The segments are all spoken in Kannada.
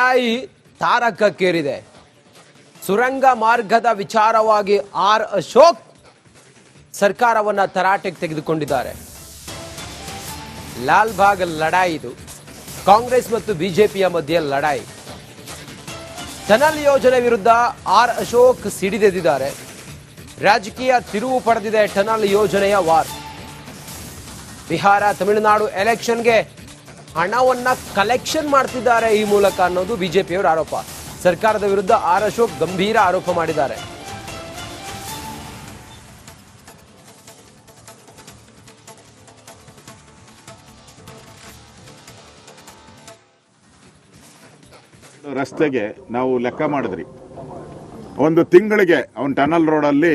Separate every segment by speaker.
Speaker 1: ಲಡಾಯಿ ತಾರಕಕ್ಕೇರಿದೆ. ಸುರಂಗ ಮಾರ್ಗದ ವಿಚಾರವಾಗಿ ಆರ್ ಅಶೋಕ್ ಸರ್ಕಾರವನ್ನ ತರಾಟೆಗೆ ತೆಗೆದುಕೊಂಡಿದ್ದಾರೆ. ಲಾಲ್ಬಾಗ್ ಲಡಾಯಿ ಇದು. ಕಾಂಗ್ರೆಸ್ ಮತ್ತು ಬಿಜೆಪಿಯ ಮಧ್ಯೆ ಲಡಾಯಿ. ಟನಲ್ ಯೋಜನೆ ವಿರುದ್ಧ ಆರ್ ಅಶೋಕ್ ಸಿಡಿದೆದ್ದಿದ್ದಾರೆ. ರಾಜಕೀಯ ತಿರುವು ಪಡೆದಿದೆ ಟನಲ್ ಯೋಜನೆಯ ವಾರ್. ಬಿಹಾರ, ತಮಿಳುನಾಡು ಎಲೆಕ್ಷನ್ಗೆ ಹಣವನ್ನ ಕಲೆಕ್ಷನ್ ಮಾಡ್ತಿದ್ದಾರೆ ಈ ಮೂಲಕ ಅನ್ನೋದು ಬಿಜೆಪಿಯವರ ಆರೋಪ. ಸರ್ಕಾರದ ವಿರುದ್ಧ ಆರ್ ಅಶೋಕ್ ಗಂಭೀರ ಆರೋಪ ಮಾಡಿದ್ದಾರೆ.
Speaker 2: ರಸ್ತೆಗೆ ನಾವು ಲೆಕ್ಕ ಮಾಡಿದ್ರಿ. ಒಂದು ತಿಂಗಳಿಗೆ ಅವನು ಟನಲ್ ರೋಡಲ್ಲಿ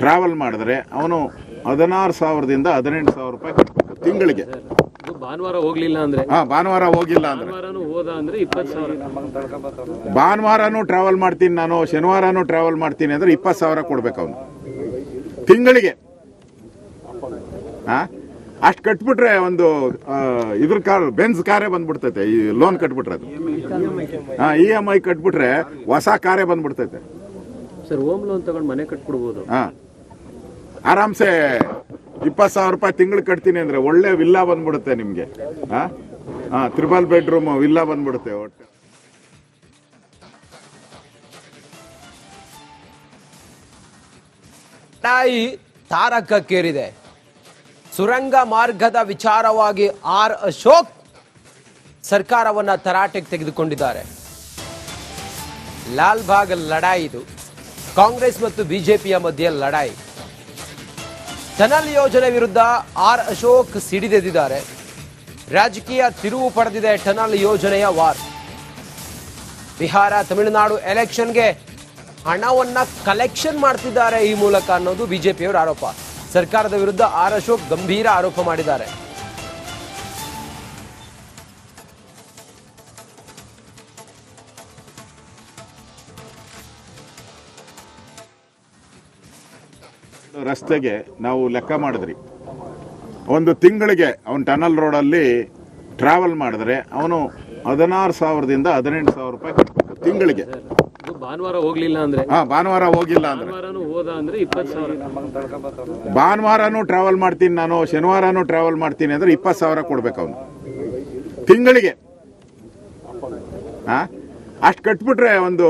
Speaker 2: ಟ್ರಾವೆಲ್ ಮಾಡಿದ್ರೆ ಅವನು ಹದಿನಾರು ಸಾವಿರದಿಂದ ಹದಿನೆಂಟು ಸಾವಿರ ರೂಪಾಯಿ ತಿಂಗಳಿಗೆ.
Speaker 3: ಭಾನುವಾರ ಹೋಗ್ಲಿಲ್ಲ ಅಂದ್ರೆ?
Speaker 2: ಹಾ ಭಾನುವಾರ ಹೋಗಿಲ್ಲ ಅಂದ್ರೆ.
Speaker 3: ಭಾನುವಾರನು ಹೋದ ಅಂದ್ರೆ ಇಪ್ಪತ್ತು ಸಾವಿರ.
Speaker 2: ಭಾನುವಾರನೂ ಟ್ರಾವೆಲ್ ಮಾಡ್ತೀನಿ ನಾನು ಶನಿವಾರನೂ ಟ್ರಾವೆಲ್ ಮಾಡ್ತೀನಿ ಅಂದ್ರೆ ಇಪ್ಪತ್ತು ಸಾವಿರ ಕೊಡ್ಬೇಕು ಅವನು. ತಿಂಗಳಿಗೆ. ಹಾ? ಅಷ್ಟು ಕಟ್ಬಿಟ್ರೆ ಒಂದು ಇದ್ರ ಕಾರ್ ಬೆನ್ಸ್ ಕಾರೇ ಬಂದ್ಬಿಡ್ತೈತೆ ಈ ಲೋನ್ ಕಟ್ಬಿಟ್ರೆ ಅದು. ಹಾ ಇ ಎಂ ಐ ಕಟ್ಬಿಟ್ರೆ ಹೊಸ ಕಾರೇ ಬಂದ್ಬಿಡ್ತೈತೆ.
Speaker 3: ಸರ್ ಹೋಮ್ ಲೋನ್ ತಗೊಂಡು ಮನೆ ಕಟ್ಬಿಡ್ಬೋದು.
Speaker 2: ಹಾ. ಆರಾಮ್ಸೆ ಇಪ್ಪತ್ತು ಸಾವಿರ ರೂಪಾಯಿ ತಿಂಗಳು ಕಟ್ತೀನಿ ಅಂದರೆ ಒಳ್ಳೆ ವಿಲ್ಲಾ ಬಂದ್ಬಿಡುತ್ತೆ ನಿಮಗೆ. ಹಾಂ ಹಾಂ ತ್ರಿಬಲ್ ಬೆಡ್ರೂಮ್ ವಿಲ್ಲಾ ಬಂದ್ಬಿಡುತ್ತೆ ಒಟ್ಟು
Speaker 1: ತಾಯಿ ತಾರಕಕ್ಕೇರಿದೆ. ಸುರಂಗ ಮಾರ್ಗದ ವಿಚಾರವಾಗಿ ಆರ್ ಅಶೋಕ್ ಸರ್ಕಾರವನ್ನ ತರಾಟೆಗೆ ತೆಗೆದುಕೊಂಡಿದ್ದಾರೆ. ಲಾಲ್ಬಾಗ್ ಲಡಾಯಿ ಇದು. ಕಾಂಗ್ರೆಸ್ ಮತ್ತು ಬಿಜೆಪಿಯ ಮಧ್ಯೆ ಲಡಾಯಿ. ಟನಲ್ ಯೋಜನೆ ವಿರುದ್ಧ ಆರ್ ಅಶೋಕ್ ಸಿಡಿದೆದ್ದಿದ್ದಾರೆ. ರಾಜಕೀಯ ತಿರುವು ಪಡೆದಿದೆ ಟನಲ್ ಯೋಜನೆಯ ವಾರ್. ಬಿಹಾರ ತಮಿಳುನಾಡು ಎಲೆಕ್ಷನ್ಗೆ ಹಣವನ್ನ ಕಲೆಕ್ಷನ್ ಮಾಡ್ತಿದ್ದಾರೆ ಈ ಮೂಲಕ ಅನ್ನೋದು ಬಿಜೆಪಿಯವರ ಆರೋಪ. ಸರ್ಕಾರದ ವಿರುದ್ಧ ಆರ್ ಅಶೋಕ್ ಗಂಭೀರ ಆರೋಪ ಮಾಡಿದ್ದಾರೆ.
Speaker 2: ರಸ್ತೆಗೆ ನಾವು ಲೆಕ್ಕ ಮಾಡಿದ್ರಿ. ಒಂದು ತಿಂಗಳಿಗೆ ಅವನು ಟನಲ್ ರೋಡಲ್ಲಿ ಟ್ರಾವೆಲ್ ಮಾಡಿದ್ರೆ ಅವನು ಹದಿನಾರು ಸಾವಿರದಿಂದ ಹದಿನೆಂಟು ಸಾವಿರ ರೂಪಾಯಿ ಕಟ್ಟಬೇಕು ತಿಂಗಳಿಗೆ.
Speaker 3: ಭಾನುವಾರ ಹೋಗ್ಲಿಲ್ಲ ಅಂದ್ರೆ?
Speaker 2: ಹಾ ಭಾನುವಾರ ಹೋಗಿಲ್ಲ ಅಂದ್ರೆ.
Speaker 3: ಭಾನುವಾರನೂ
Speaker 2: ಟ್ರಾವೆಲ್ ಮಾಡ್ತೀನಿ ನಾನು ಶನಿವಾರನೂ ಟ್ರಾವೆಲ್ ಮಾಡ್ತೀನಿ ಅಂದ್ರೆ ಇಪ್ಪತ್ತು ಸಾವಿರ ಕೊಡ್ಬೇಕು ಅವನು. ತಿಂಗಳಿಗೆ. ಹಾ? ಅಷ್ಟು ಕಟ್ಬಿಟ್ರೆ ಒಂದು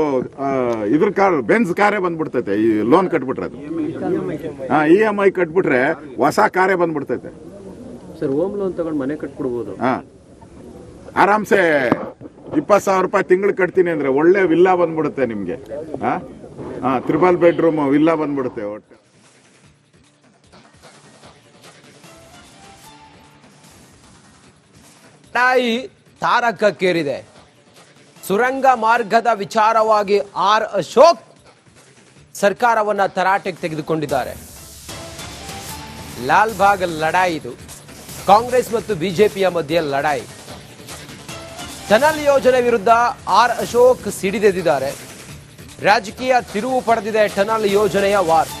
Speaker 2: ಇದ್ರ ಕಾರ್ ಬೆನ್ಸ್ ಕಾರೇ ಬಂದ್ಬಿಡ್ತೈತೆ. ಈ ಲೋನ್ ಕಟ್ಬಿಟ್ರೆ ಅದು. ಹಾಂ ಇ ಎಂ ಐ ಕಟ್ಬಿಟ್ರೆ ಹೊಸ ಕಾರೇ ಬಂದ್ಬಿಡ್ತೈತೆ.
Speaker 3: ಸರ್ ಹೋಮ್ ಲೋನ್ ತಗೊಂಡು ಮನೆ ಕಟ್ಬಿಡ್ಬೋದು.
Speaker 2: ಹಾಂ. ಆರಾಮ್ಸೆ ಇಪ್ಪತ್ತು ಸಾವಿರ ರೂಪಾಯಿ ತಿಂಗಳು ಕಟ್ತೀನಿ ಅಂದ್ರೆ ಒಳ್ಳೆ ವಿಲ್ಲಾ ಬಂದ್ಬಿಡುತ್ತೆ ನಿಮಗೆ. ಹಾಂ? ಹಾಂ ತ್ರಿಬಲ್ ಬೆಡ್ರೂಮ್ ವಿಲ್ಲಾ ಬಂದ್ಬಿಡುತ್ತೆ ಒಟ್ಟು.
Speaker 1: ಲಡಾಯಿ ತಾರಕಕ್ಕೇರಿದೆ. ಸುರಂಗ ಮಾರ್ಗದ ವಿಚಾರವಾಗಿ ಆರ್ ಅಶೋಕ್ ಸರ್ಕಾರವನ್ನ ತರಾಟೆಗೆ ತೆಗೆದುಕೊಂಡಿದ್ದಾರೆ. ಲಾಲ್ಬಾಗ್ ಲಡಾಯಿ ಇದು. ಕಾಂಗ್ರೆಸ್ ಮತ್ತು ಬಿಜೆಪಿಯ ಮಧ್ಯೆ ಲಡಾಯಿ. ಟನಲ್ ಯೋಜನೆ ವಿರುದ್ಧ ಆರ್ ಅಶೋಕ್ ಸಿಡಿದೆದ್ದಿದ್ದಾರೆ. ರಾಜಕೀಯ ತಿರುವು ಪಡೆದಿದೆ ಟನಲ್ ಯೋಜನೆಯ ವಾರ್.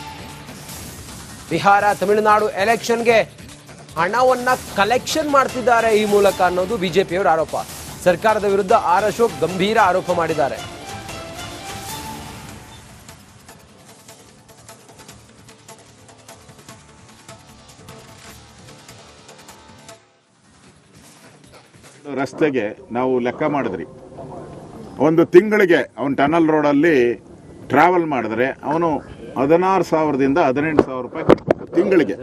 Speaker 1: ಬಿಹಾರ ತಮಿಳುನಾಡು ಎಲೆಕ್ಷನ್ಗೆ ಹಣವನ್ನ ಕಲೆಕ್ಷನ್ ಮಾಡ್ತಿದ್ದಾರೆ ಈ ಮೂಲಕ ಅನ್ನೋದು ಬಿಜೆಪಿಯವರ ಆರೋಪ. ಸರ್ಕಾರದ ವಿರುದ್ಧ ಆರ್ ಅಶೋಕ್ ಗಂಭೀರ ಆರೋಪ ಮಾಡಿದ್ದಾರೆ.
Speaker 2: ರಸ್ತೆಗೆ ನಾವು ಲೆಕ್ಕ ಮಾಡಿದ್ರಿ. ಒಂದು ತಿಂಗಳಿಗೆ ಅವನು ಟನಲ್ ರೋಡಲ್ಲಿ ಟ್ರಾವೆಲ್ ಮಾಡಿದ್ರೆ ಅವನು ಹದಿನಾರು ಸಾವಿರದಿಂದ ಹದಿನೆಂಟು ಸಾವಿರ ರೂಪಾಯಿ ತಿಂಗಳಿಗೆ.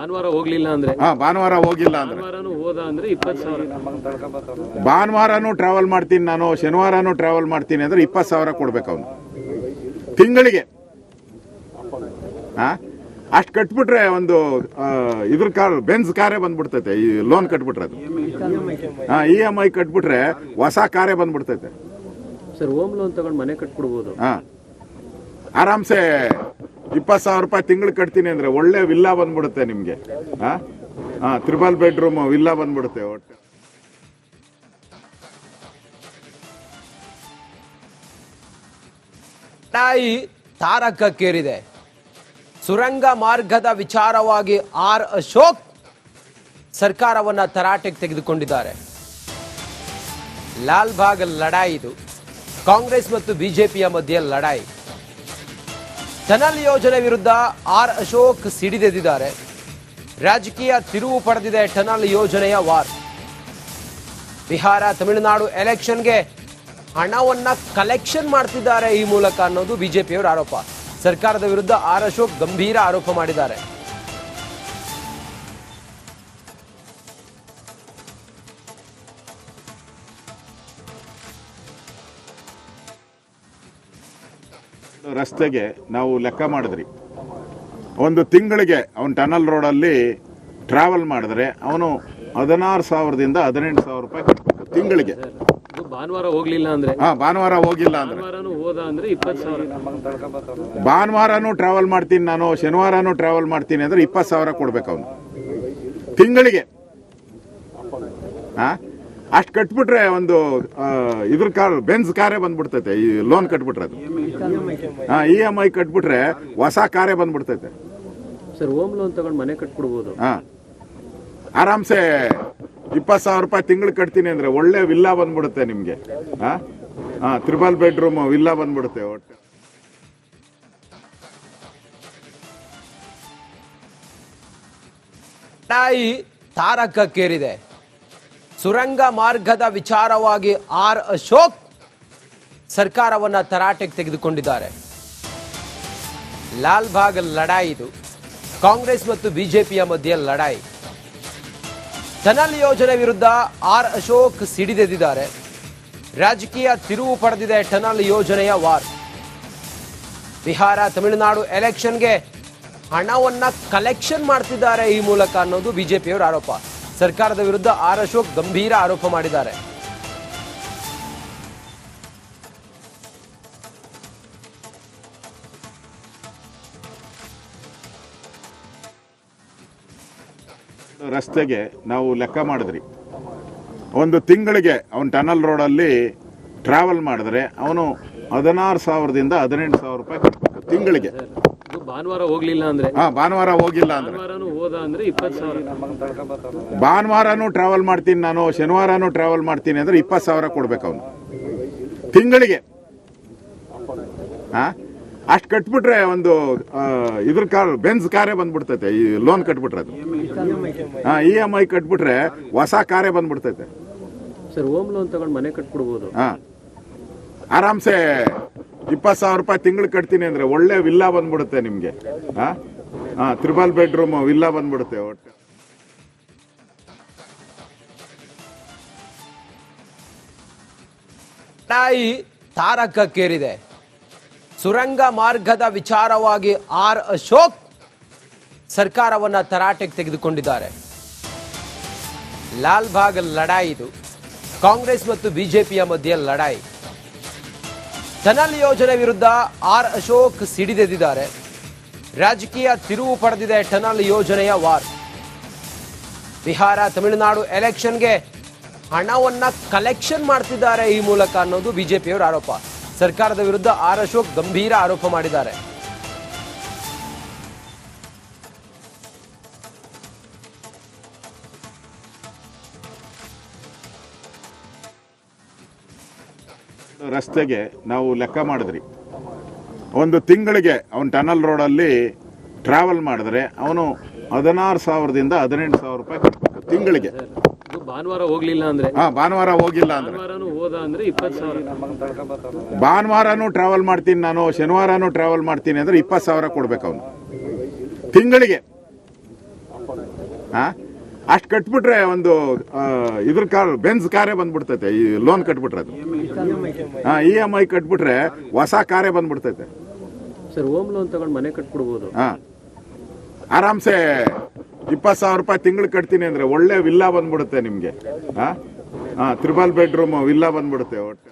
Speaker 3: ಭಾನುವಾರ ಹೋಗ್ಲಿಲ್ಲ ಅಂದ್ರೆ?
Speaker 2: ಹಾ ಭಾನುವಾರ ಹೋಗಿಲ್ಲ ಅಂದ್ರೆ.
Speaker 3: ಭಾನುವಾರನು ಹೋದ ಅಂದ್ರೆ ಇಪ್ಪತ್ತು ಸಾವಿರ.
Speaker 2: ಭಾನುವಾರನೂ ಟ್ರಾವೆಲ್ ಮಾಡ್ತೀನಿ ನಾನು ಶನಿವಾರನೂ ಟ್ರಾವೆಲ್ ಮಾಡ್ತೀನಿ ಅಂದ್ರೆ ಇಪ್ಪತ್ತು ಸಾವಿರ ಕೊಡ್ಬೇಕು ಅವನು. ತಿಂಗಳಿಗೆ. ಹಾ? ಅಷ್ಟು ಕಟ್ಬಿಟ್ರೆ ಒಂದು ಇದ್ರ ಕಾರ್ ಬೆನ್ಸ್ ಕಾರೇ ಬಂದ್ಬಿಡ್ತೈತೆ ಈ ಲೋನ್ ಕಟ್ಬಿಟ್ರೆ ಅದು. ಹಾ ಇ ಎಂ ಐ ಕಟ್ಬಿಟ್ರೆ ಹೊಸ ಕಾರೇ ಬಂದ್ಬಿಡ್ತೈತೆ.
Speaker 3: ಸರ್ ಹೋಮ್ ಲೋನ್ ತಗೊಂಡು ಮನೆ ಕಟ್ಬಿಡ್ಬೋದು.
Speaker 2: ಹಾ. ಆರಾಮ್ಸೆ ಇಪ್ಪತ್ತು ಸಾವಿರ ರೂಪಾಯಿ ತಿಂಗಳು ಕಟ್ತೀನಿ ಅಂದರೆ ಒಳ್ಳೆ ವಿಲ್ಲಾ ಬಂದ್ಬಿಡುತ್ತೆ ನಿಮಗೆ. ಹಾಂ ಹಾಂ ತ್ರಿಬಲ್ ಬೆಡ್ರೂಮ್ ವಿಲ್ಲಾ ಬಂದ್ಬಿಡುತ್ತೆ ಒಟ್ಟು
Speaker 1: ತಾಯಿ ತಾರಕಕ್ಕೇರಿದೆ. ಸುರಂಗ ಮಾರ್ಗದ ವಿಚಾರವಾಗಿ ಆರ್ ಅಶೋಕ್ ಸರ್ಕಾರವನ್ನ ತರಾಟೆಗೆ ತೆಗೆದುಕೊಂಡಿದ್ದಾರೆ. ಲಾಲ್ ಬಾಗ್ ಲಡಾಯಿ ಇದು. ಕಾಂಗ್ರೆಸ್ ಮತ್ತು ಬಿಜೆಪಿಯ ಮಧ್ಯೆ ಲಡಾಯಿ. ಟನಲ್ ಯೋಜನೆ ವಿರುದ್ಧ ಆರ್ ಅಶೋಕ್ ಸಿಡಿದೆದ್ದಿದ್ದಾರೆ. ರಾಜಕೀಯ ತಿರುವು ಪಡೆದಿದೆ ಟನಲ್ ಯೋಜನೆಯ ವಾರ್. ಬಿಹಾರ ತಮಿಳುನಾಡು ಎಲೆಕ್ಷನ್ಗೆ ಹಣವನ್ನ ಕಲೆಕ್ಷನ್ ಮಾಡ್ತಿದ್ದಾರೆ ಈ ಮೂಲಕ ಅನ್ನೋದು ಬಿಜೆಪಿಯವರ ಆರೋಪ. ಸರ್ಕಾರದ ವಿರುದ್ಧ ಆರ್ ಅಶೋಕ್ ಗಂಭೀರ ಆರೋಪ ಮಾಡಿದ್ದಾರೆ.
Speaker 2: ರಸ್ತೆಗೆ ನಾವು ಲೆಕ್ಕ ಮಾಡಿದ್ರಿ. ಒಂದು ತಿಂಗಳಿಗೆ ಅವನು ಟನಲ್ ರೋಡಲ್ಲಿ ಟ್ರಾವೆಲ್ ಮಾಡಿದ್ರೆ ಅವನು ಹದಿನಾರು ಸಾವಿರದಿಂದ ಹದಿನೆಂಟು ಸಾವಿರ ರೂಪಾಯಿ ಕಟ್ಟಬೇಕು ತಿಂಗಳಿಗೆ.
Speaker 3: ಭಾನುವಾರ ಹೋಗ್ಲಿಲ್ಲ ಅಂದ್ರೆ?
Speaker 2: ಹಾ ಭಾನುವಾರ ಹೋಗಿಲ್ಲ ಅಂದ್ರೆ.
Speaker 3: ಭಾನುವಾರನೂ
Speaker 2: ಟ್ರಾವೆಲ್ ಮಾಡ್ತೀನಿ ನಾನು ಶನಿವಾರನೂ ಟ್ರಾವೆಲ್ ಮಾಡ್ತೀನಿ ಅಂದ್ರೆ ಇಪ್ಪತ್ತು ಸಾವಿರ ಕೊಡ್ಬೇಕು ಅವನು. ತಿಂಗಳಿಗೆ. ಹಾ? ಅಷ್ಟು ಕಟ್ಬಿಟ್ರೆ ಒಂದು ಇದ್ರ ಕಾರ್ ಬೆನ್ಸ್ ಕಾರೇ ಬಂದ್ಬಿಡ್ತೈತೆ. ಈ ಲೋನ್ ಕಟ್ಬಿಟ್ರೆ ಅದು. ಹಾಂ ಇ ಎಂ ಐ ಕಟ್ಬಿಟ್ರೆ ಹೊಸ ಕಾರೇ ಬಂದ್ಬಿಡ್ತೈತೆ.
Speaker 3: ಸರ್ ಹೋಮ್ ಲೋನ್ ತಗೊಂಡು ಮನೆ ಕಟ್ಬಿಡ್ಬೋದು.
Speaker 2: ಹಾಂ. ಆರಾಮ್ಸೆ ಇಪ್ಪತ್ತು ಸಾವಿರ ರೂಪಾಯಿ ತಿಂಗಳು ಕಟ್ತೀನಿ ಅಂದ್ರೆ ಒಳ್ಳೆ ವಿಲ್ಲಾ ಬಂದ್ಬಿಡುತ್ತೆ ನಿಮಗೆ. ಹಾಂ? ಹಾಂ ತ್ರಿಬಲ್ ಬೆಡ್ರೂಮ್ ವಿಲ್ಲಾ ಬಂದ್ಬಿಡುತ್ತೆ ಒಟ್ಟು.
Speaker 1: ತಾರಕ ತಾರಕಕ್ಕೇರಿದೆ. ಸುರಂಗ ಮಾರ್ಗದ ವಿಚಾರವಾಗಿ ಆರ್ ಅಶೋಕ್ ಸರ್ಕಾರವನ್ನ ತರಾಟೆಗೆ ತೆಗೆದುಕೊಂಡಿದ್ದಾರೆ. ಲಾಲ್ ಬಾಗ್ ಲಡಾಯಿ ಇದು. ಕಾಂಗ್ರೆಸ್ ಮತ್ತು ಬಿಜೆಪಿಯ ಮಧ್ಯೆ ಲಡಾಯಿ. ಟನಲ್ ಯೋಜನೆ ವಿರುದ್ಧ ಆರ್ ಅಶೋಕ್ ಸಿಡಿದೆದ್ದಿದ್ದಾರೆ. ರಾಜಕೀಯ ತಿರುವು ಪಡೆದಿದೆ ಟನಲ್ ಯೋಜನೆಯ ವಾರ್. ಬಿಹಾರ ತಮಿಳುನಾಡು ಎಲೆಕ್ಷನ್ಗೆ ಹಣವನ್ನ ಕಲೆಕ್ಷನ್ ಮಾಡ್ತಿದ್ದಾರೆ ಈ ಮೂಲಕ ಅನ್ನೋದು ಬಿಜೆಪಿಯವರ ಆರೋಪ. ಸರ್ಕಾರದ ವಿರುದ್ಧ ಆರ್ ಅಶೋಕ್ ಗಂಭೀರ ಆರೋಪ ಮಾಡಿದ್ದಾರೆ.
Speaker 2: ರಸ್ತೆಗೆ ನಾವು ಲೆಕ್ಕ ಮಾಡಿದ್ರಿ. ಒಂದು ತಿಂಗಳಿಗೆ ಅವನು ಟನಲ್ ರೋಡಲ್ಲಿ ಟ್ರಾವೆಲ್ ಮಾಡಿದ್ರೆ ಅವನು ಹದಿನಾರು ಸಾವಿರದಿಂದ ಹದಿನೆಂಟು ಸಾವಿರ ರೂಪಾಯಿ ಕಟ್ಟಬೇಕು ತಿಂಗಳಿಗೆ.
Speaker 3: ಭಾನುವಾರ ಹೋಗ್ಲಿಲ್ಲ ಅಂದ್ರೆ.
Speaker 2: ಹಾ ಭಾನುವಾರ ಹೋಗಿಲ್ಲ ಅಂದ್ರೆ.
Speaker 3: ಭಾನುವಾರನು ಹೋದ ಅಂದ್ರೆ ಇಪ್ಪತ್ತು ಸಾವಿರ.
Speaker 2: ಭಾನುವಾರನೂ ಟ್ರಾವೆಲ್ ಮಾಡ್ತೀನಿ ನಾನು ಶನಿವಾರನೂ ಟ್ರಾವೆಲ್ ಮಾಡ್ತೀನಿ ಅಂದ್ರೆ ಇಪ್ಪತ್ತು ಸಾವಿರ ಕೊಡ್ಬೇಕು ಅವನು. ತಿಂಗಳಿಗೆ. ಹಾ? ಅಷ್ಟು ಕಟ್ಬಿಟ್ರೆ ಒಂದು ಇದ್ರ ಕಾರ್ ಬೆನ್ಸ್ ಕಾರೇ ಬಂದ್ಬಿಡ್ತೈತೆ ಈ ಲೋನ್ ಕಟ್ಬಿಟ್ರೆ ಅದು. ಹಾ ಇ ಎಂ ಐ ಕಟ್ಬಿಟ್ರೆ ಹೊಸ ಕಾರೇ ಬಂದ್ಬಿಡ್ತೈತೆ.
Speaker 3: ಸರ್ ಹೋಮ್ ಲೋನ್ ತಗೊಂಡು ಮನೆ ಕಟ್ಬಿಡ್ಬೋದು.
Speaker 2: ಹಾ. ಆರಾಮ್ಸೆ ಇಪ್ಪತ್ತು ಸಾವಿರ ರೂಪಾಯಿ ತಿಂಗಳು ಕಟ್ತೀನಿ ಅಂದ್ರೆ ಒಳ್ಳೆ ವಿಲ್ಲಾ ಬಂದ್ಬಿಡುತ್ತೆ ನಿಮ್ಗೆ. ಹಾ ತ್ರಿಬಲ್ ಬೆಡ್ರೂಮ್ ವಿಲ್ಲಾ ಬಂದ್ಬಿಡುತ್ತೆ ಒಟ್ಟು.
Speaker 1: ಲಡಾಯಿ ತಾರಕಕ್ಕೇರಿದೆ. ಸುರಂಗ ಮಾರ್ಗದ ವಿಚಾರವಾಗಿ ಆರ್ ಅಶೋಕ್ ಸರ್ಕಾರವನ್ನ ತರಾಟೆಗೆ ತೆಗೆದುಕೊಂಡಿದ್ದಾರೆ. ಲಾಲ್ಬಾಗ್ ಲಡಾಯಿ ಇದು. ಕಾಂಗ್ರೆಸ್ ಮತ್ತು ಬಿಜೆಪಿಯ ಮಧ್ಯೆ ಲಡಾಯಿ. ಟನಲ್ ಯೋಜನೆ ವಿರುದ್ಧ ಆರ್ ಅಶೋಕ್ ಸಿಡಿದೆದ್ದಿದ್ದಾರೆ. ರಾಜಕೀಯ ತಿರುವು ಪಡೆದಿದೆ ಟನಲ್ ಯೋಜನೆಯ ವಾರ್. ಬಿಹಾರ ತಮಿಳುನಾಡು ಎಲೆಕ್ಷನ್ಗೆ ಹಣವನ್ನ ಕಲೆಕ್ಷನ್ ಮಾಡ್ತಿದ್ದಾರೆ ಈ ಮೂಲಕ ಅನ್ನೋದು ಬಿಜೆಪಿಯವರ ಆರೋಪ. ಸರ್ಕಾರದ ವಿರುದ್ಧ ಆರ್ ಅಶೋಕ್ ಗಂಭೀರ ಆರೋಪ ಮಾಡಿದ್ದಾರೆ.
Speaker 2: ರಸ್ತೆಗೆ ನಾವು ಲೆಕ್ಕ ಮಾಡಿದ್ರಿ. ಒಂದು ತಿಂಗಳಿಗೆ ಅವನು ಟನಲ್ ರೋಡಲ್ಲಿ ಟ್ರಾವೆಲ್ ಮಾಡಿದ್ರೆ ಅವನು ಹದಿನಾರು ಸಾವಿರದಿಂದ ಹದಿನೆಂಟು ಸಾವಿರ ರೂಪಾಯಿ ಕಟ್ಟಬೇಕು ತಿಂಗಳಿಗೆ.
Speaker 3: ಭಾನುವಾರ ಹೋಗ್ಲಿಲ್ಲ ಅಂದ್ರೆ?
Speaker 2: ಹಾ ಭಾನುವಾರ ಹೋಗಿಲ್ಲ ಅಂದ್ರೆ.
Speaker 3: ಭಾನುವಾರನು
Speaker 2: ಟ್ರಾವೆಲ್ ಮಾಡ್ತೀನಿ ನಾನು ಶನಿವಾರನೂ ಟ್ರಾವೆಲ್ ಮಾಡ್ತೀನಿ ಅಂದ್ರೆ ಇಪ್ಪತ್ತು ಸಾವಿರ ಕೊಡ್ಬೇಕು ಅವನು. ತಿಂಗಳಿಗೆ. ಹಾ? ಅಷ್ಟು ಕಟ್ಬಿಟ್ರೆ ಒಂದು ಇದ್ರ ಕಾರ್ ಬೆನ್ಸ್ ಕಾರೇ ಬಂದ್ಬಿಡ್ತೈತೆ ಈ ಲೋನ್ ಕಟ್ಬಿಟ್ರೆ ಅದು. ಹಾ ಇ ಎಂ ಐ ಕಟ್ಬಿಟ್ರೆ ಹೊಸ ಕಾರೇ ಬಂದ್ಬಿಡ್ತೈತೆ.
Speaker 3: ಸರ್ ಹೋಮ್ ಲೋನ್ ತಗೊಂಡು ಮನೆ ಕಟ್ಬಿಡ್ಬೋದು.
Speaker 2: ಹಾಂ. ಆರಾಮ್ಸೆ ಇಪ್ಪತ್ತು ಸಾವಿರ ರೂಪಾಯಿ ತಿಂಗಳು ಕಟ್ತೀನಿ ಅಂದ್ರೆ ಒಳ್ಳೆ ವಿಲ್ಲಾ ಬಂದ್ಬಿಡುತ್ತೆ ನಿಮಗೆ. ಹಾಂ? ಹಾಂ ತ್ರಿಬಲ್ ಬೆಡ್ರೂಮ್ ವಿಲ್ಲಾ ಬಂದ್ಬಿಡುತ್ತೆ. ಒಟ್ಟು